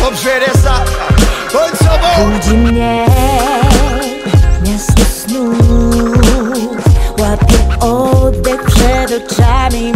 dobrze resa. Bądź sobą! Budzi mnie miasto snów Łapię oddech przed oczami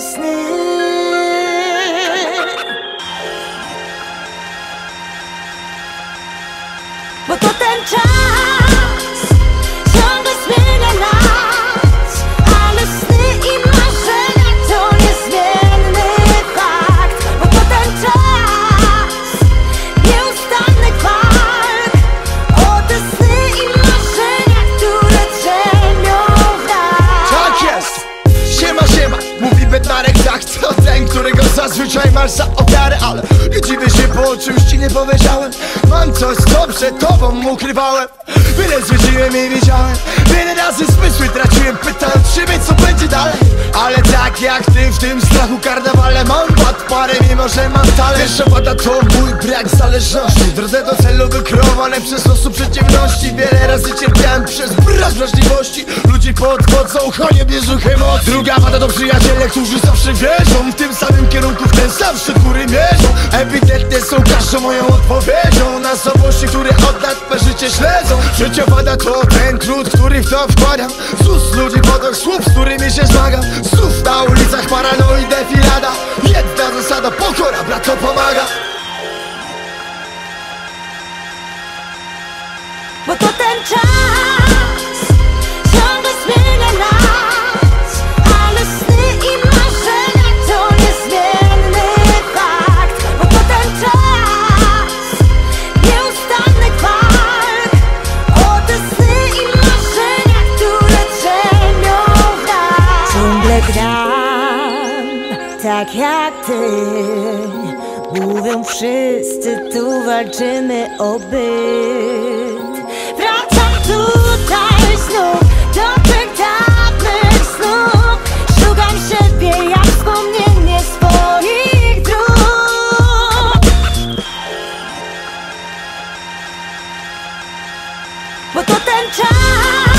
sny. Bo to ten czas To ten, którego zazwyczaj masz za ofiarę Ale nie dziwię się, bo czymś ci nie powiedziałem. Mam coś, co przed tobą ukrywałem. Wiele zwiedziłem i widziałem Wiele razy zmysły traciłem Pytając siebie, tak jak ty w tym strachu karnawale Mam wad parę, mimo że mam talent. Pierwsza wada to mój brak zależności. W drodze do celu wykreowane przez losu przeciwności. Wiele razy cierpiałem przez brak wrażliwości. Ludzi podwodzą, choniem bieżuch emocji. Druga wada to przyjaciele, którzy zawsze wierzą W tym samym kierunku, w ten sam szczyt góry mierzą. Ewidentnie są każdą moją odpowiedzią Na słabości, które od lat me życie śledzą. Trzecia wada to ten trud, który w to wkładam. Z ust ludzi potok słów, z którymi się zmagam. Znów na ulicach paranoi defilada Jedna zasada, pokora, brat to pomaga. Bo to ten czas tak jak ty. Mówią wszyscy, tu walczymy o byt. Wracam tutaj znów do tych dawnych snów. Szukam siebie jak wspomnienie swoich dróg. Bo to ten czas